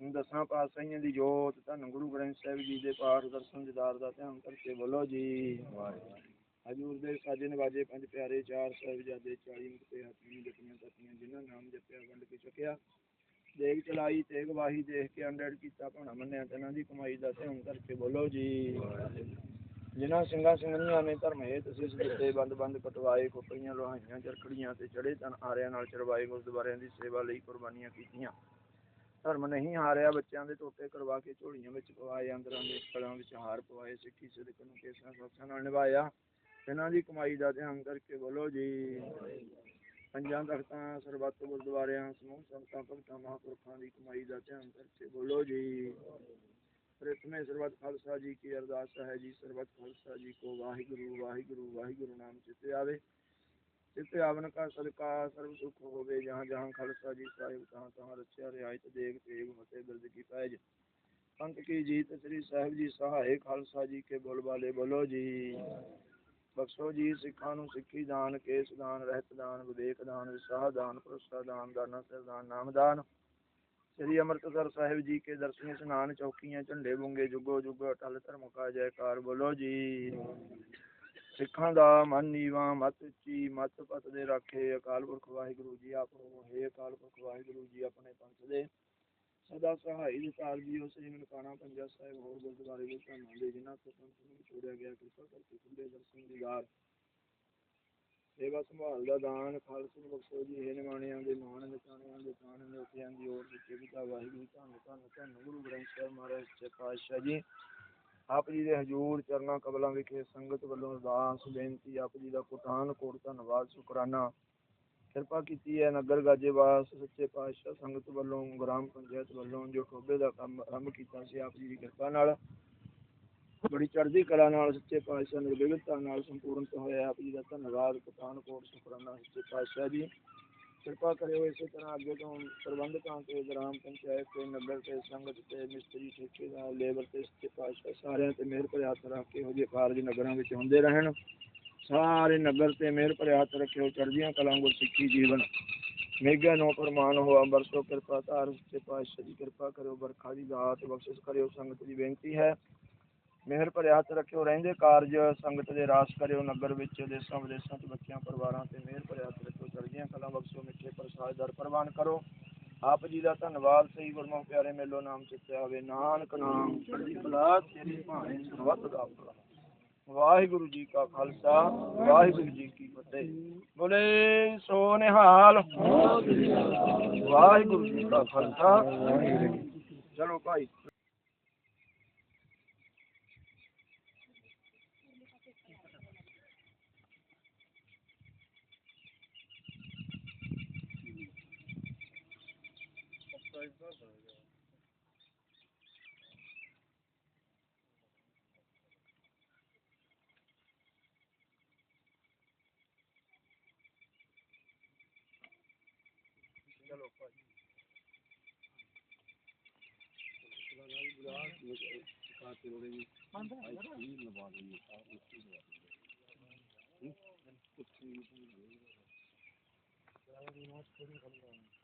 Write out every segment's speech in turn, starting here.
ਦਸਾਂ ਪਾਤਸ਼ਾਹੀਆਂ ਦੀ ਜੋਤ, ਧੰਨ ਗੁਰੂ ਗ੍ਰੰਥ ਸਾਹਿਬ ਜੀ ਦੇ ਪਾਠ ਦਰਸ਼ਨ ਦਿਦਾਰ ਦਾ ਧਿਆਨ ਕਰਕੇ ਬੋਲੋ ਜੀ। ਹਜੂਰ ਦੇ ਸਾਜੇ ਨਵਾਜੇ ਪੰਜ ਪਿਆਰੇ ਚਾਰ ਸਾਹਿਬਜ਼ਾਦੇ 40 ਮੁਕਤੇ ਹਾਥੀ ਜਪੀਆਂ ਤਪੀਆਂ ਜਿਨ੍ਹਾਂ ਨਾਮ ਜਪਿਆ, ਵੰਡ ਕੇ ਚੁੱਕਿਆ। ਦੇਗ ਚਲਾਈ, ਤੇਗ ਵਾਹੀ ਦੇਖ ਕੇ ਅੰਡੜ ਕੀਤਾ ਭਾਣਾ ਮੰਨਿਆ ਤੇ ਦੀ ਕਮਾਈ ਦਾ ਧਿਆਨ ਕਰਕੇ ਬੋਲੋ ਜੀ। ਜਿਨ੍ਹਾਂ ਸਿੰਘਾਂ ਸਿੰਘਣੀਆਂ ਨੇ ਧਰਮ ਹੇਤ ਸਿਸ ਦਿੱਤੇ ਬੰਦ ਬੰਦ ਕਟਵਾਏ ਖੋਪਰੀਆਂ ਲੋਹਾਈਆਂ ਚਰਖੜੀਆਂ ਤੇ ਚੜੇ ਤਨ ਆਰਿਆਂ ਨਾਲ ਚਰਵਾਏ, ਗੁਰਦੁਆਰਿਆਂ ਦੀ ਸੇਵਾ ਲਈ ਕੁਰਬਾਨੀਆਂ ਕੀਤੀਆਂ। ਧਰਮ ਨਹੀਂ ਹਾਰਿਆ, ਬੱਚਿਆਂ ਦੇ ਟੋਟੇ ਕਰਵਾ ਕੇ ਝੋਲੀਆਂ ਵਿੱਚ ਪਵਾਏ, ਅੰਦਰਾਂ ਦੇ ਕਲਾਂ ਵਿੱਚ ਹਾਰ ਪਵਾਏ, ਸਿੱਖੀ ਸਿਦਕ ਨੂੰ ਕੇਸਾਂ ਸਾਥਾਂ ਨਾਲ ਨਿਭਾਇਆ। ਇਹਨਾਂ ਦੀ ਕਮਾਈ ਦਾ ਧਿਆਨ ਕਰਕੇ ਬੋਲੋ ਜੀ। ਪੰਜਾਂ ਤਖਤਾਂ, ਸਰਬੱਤ ਗੁਰਦੁਆਰਿਆਂ, ਸਮੂਹ ਸੰਤਾਂ ਭਗਤਾਂ, ਮਹਾਂਪੁਰਖਾਂ ਦੀ ਕਮਾਈ ਦਾ ਧਿਆਨ ਕਰਕੇ ਬੋਲੋ ਜੀ। ਪ੍ਰਥਮੇ ਸਰਬੱਤ ਖਾਲਸਾ ਜੀ ਕੀ ਅਰਦਾਸ ਹੈ ਜੀ, ਸਰਬੱਤ ਖਾਲਸਾ ਜੀ ਕੋ ਵਾਹਿਗੁਰੂ ਵਾਹਿਗੁਰੂ ਵਾਹਿਗੁਰੂ ਨਾਮ ਚਿਤੇ ਆਵੇ। صرف آون کا صدقہ سرو سکھ ہوے جہاں جہاں خالصہ جی صاحب تہاں تہاں رچیا رعایت دیکھ تیغ مسے درد کی پیج پنک کی جیت سری صاحب جی سہائے خالصہ جی کے بول بالے بولو جی بخشو جی سکھاں نو سکھی دان کیس دان رحت دان ودیک دان وساہ دان پرسہ دان دانا سر دان نام دان سری امرتسر صاحب جی کے درشنی سنان چوکیاں چنڈے بونگے جگو جگو اٹل سر مکا جے کار بولو جی ਸਿੱਖਾਂ ਦਾ ਮਨ ਨੀਵਾ, ਮਤ ਉੱਚੀ, ਮਤ ਪਤ ਦੇ ਰਾਖੇ, ਅਕਾਲ ਪੁਰਖ ਵਾਹਿਗੁਰੂ ਜੀ ਆਪੋ ਹੈ ਅਕਾਲ ਪੁਰਖ ਵਾਹਿਗੁਰੂ ਜੀ ਆਪਣੇ ਪੰਥ ਦੇ। ਸਦਾ ਸਹਾਈ ਵਿਚਾਰ ਜੀ ਉਸ ਜੀ ਨਨਕਾਣਾ ਪੰਜਾ ਸਾਹਿਬ, ਹੋਰ ਗੁਰਦੁਆਰੇ ਵਿੱਚ ਧੰਨਾਂ ਦੇ, ਜਿਨ੍ਹਾਂ ਤੋਂ ਪੰਥ ਨੂੰ ਵਿਛੋੜਿਆ ਗਿਆ, ਕਿਰਪਾ ਕਰਕੇ ਖੁੱਲੇ ਦਰਸ਼ਨ ਦੀਦਾਰ ਸੇਵਾ ਸੰਭਾਲ ਦਾ ਦਾਨ, ਖਾਲਸੇ ਨੂੰ ਬਖਸ਼ੋ ਜੀ ਇਹ ਨਿਮਾਣਿਆਂ ਦੇ ਮਾਣ ਨਿਚਾਣਿਆਂ ਦੇ ਤਾਣ ਨੋਟਿਆਂ ਦੀ ਓਰ ਵਿੱਚ ਪਿਤਾ ਵਾਹਿਗੁਰੂ ਧੰਨ ਧੰਨ ਧੰਨ ਗੁਰੂ ਗ੍ਰੰਥ ਸਾਹਿਬ ਮਹਾਰਾਜ ਸੱਚੇ ਪਾਤਸ਼ਾਹ ਜੀ। ਆਪ ਜੀ ਦੇ ਹਜੂਰ ਚਰਨਾਂ ਕਬਲਾਂ ਵਿਖੇ ਸੰਗਤ ਵੱਲੋਂ ਅਰਦਾਸ ਬੇਨਤੀ, ਆਪ ਜੀ ਦਾ ਕੋਟਾਨ ਕੋਟ ਧੰਨਵਾਦ, ਸ਼ੁਕਰਾਨਾ। ਕਿਰਪਾ ਕੀਤੀ ਹੈ ਨਗਰ ਗਾਜੇਵਾਸ, ਸੱਚੇ ਪਾਤਸ਼ਾਹ ਸੰਗਤ ਵੱਲੋਂ, ਗ੍ਰਾਮ ਪੰਚਾਇਤ ਵੱਲੋਂ ਜੋ ਟੋਬੇ ਦਾ ਕੰਮ ਆਰੰਭ ਕੀਤਾ ਸੀ, ਆਪ ਜੀ ਦੀ ਕਿਰਪਾ ਨਾਲ, ਬੜੀ ਚੜ੍ਹਦੀ ਕਲਾ ਨਾਲ, ਸੱਚੇ ਪਾਤਸ਼ਾਹ ਨਿਰਵਿਘਨਤਾ ਨਾਲ ਸੰਪੂਰਨਤ ਹੋਇਆ, ਆਪ ਜੀ ਦਾ ਧੰਨਵਾਦ ਪਠਾਨਕੋਟ ਸ਼ੁਕਰਾਨਾ, ਸੱਚੇ ਪਾਤਸ਼ਾਹ ਜੀ। ਕਿਰਪਾ ਕਰਿਓ ਇਸੇ ਤਰ੍ਹਾਂ ਅੱਗੇ ਤੋਂ ਪ੍ਰਬੰਧਕਾਂ ਤੇ ਗ੍ਰਾਮ ਪੰਚਾਇਤ ਤੇ ਨਗਰ ਤੇ ਸੰਗਤ ਤੇ ਮਿਸਤਰੀ ਠੇਕੇਦਾਰ ਲੇਬਰ ਤੇ ਸੱਚੇ ਪਾਤਸ਼ਾਹ ਸਾਰਿਆਂ ਤੇ ਮਿਹਰ ਭਰੇ ਹੱਥ ਰੱਖ ਕੇ ਇਹੋ ਜਿਹੇ ਕਾਰਜ ਨਗਰਾਂ ਵਿੱਚ ਹੁੰਦੇ ਰਹਿਣ ਸਾਰੇ ਨਗਰ ਤੇ ਮਿਹਰ ਭਰੇ ਹੱਥ ਰੱਖਿਓ ਚੜ੍ਹਦੀਆਂ ਕਲਾਂ ਗੁਰ ਸਿੱਖੀ ਜੀਵਨ ਮੇਗਾ ਨੋ ਪ੍ਰਮਾਨ ਹੋਆ ਬਰਸੋ ਕਿਰਪਾ ਧਾਰ ਸੱਚੇ ਪਾਤਸ਼ਾਹ ਦੀ ਕਿਰਪਾ ਕਰਿਓ ਬਰਖਾ ਦੀ ਦਾਤ ਬਖਸ਼ਿਸ਼ ਕਰਿਓ ਸੰਗਤ ਦੀ ਬੇਨਤੀ ਹੈ ਮਿਹਰ ਭਰੇ ਹੱਥ ਰੱਖਿਓ, ਰਹਿੰਦੇ ਕਾਰਜ ਸੰਗਤ ਦੇ ਰਾਸ ਕਰਿਓ, ਨਗਰ ਵਿੱਚ, ਦੇਸਾਂ ਵਿਦੇਸਾਂ ਚ ਬੱਚਿਆਂ, ਪਰਿਵਾਰਾਂ ਤੇ ਮਿਹਰ ਭਰੇ ਹੱਥ ਰੱਖਿਓ, ਚੜ੍ਹਦੀਆਂ ਕਲਾਂ ਬਖਸ਼ਿਓ ਮਿੱਠੇ ਪ੍ਰਸਾਦ ਦਰ ਪ੍ਰਵਾਨ ਕਰੋ। ਆਪ ਜੀ ਦਾ ਧੰਨਵਾਦ ਸਹੀ ਗੁਰਮੁਖ ਪਿਆਰੇ ਮੇਲੋ ਨਾਮ ਚਿੱਤਿਆ ਹੋਵੇ। ਨਾਨਕ ਨਾਮ, ਚੜ੍ਹਦੀ ਕਲਾ, ਤੇਰੀ ਭਾਣੇ ਸਰਬੱਤ ਦਾ ਭਲਾ ਵਾਹਿਗੁਰੂ ਜੀ ਕਾ ਖਾਲਸਾ, ਵਾਹਿਗੁਰੂ ਜੀ ਕੀ ਫਤਿਹ। ਬੋਲੇ, ਸੋ ਨਿਹਾਲ। ਵਾਹਿਗੁਰੂ ਜੀ ਕਾ ਖਾਲਸਾ। ਚਲੋ ਭਾਈ। saygılar da ya. Gel opa. Şuradan abi bu daha çıkartıyor orayı. Ay değil mi bari? Hı? Ben kutuyu yiyeyim. Ben maç koyayım kalın.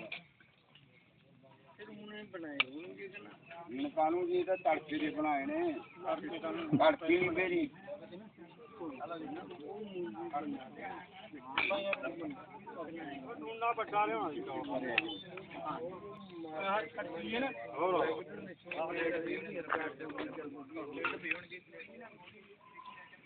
ਕਾਨੂੰਨ ਜੀ ਤਾਂ ਤੜਕੇ ਦੇ ਬਣਾਏ ਨੇ। ਤੜਕੇ ਨਹੀਂ ਫੇਰੀ। ਨਾ ਵੱਡਾ ਲਿਆਉਣਾ ਸੀ ਹੋਰ।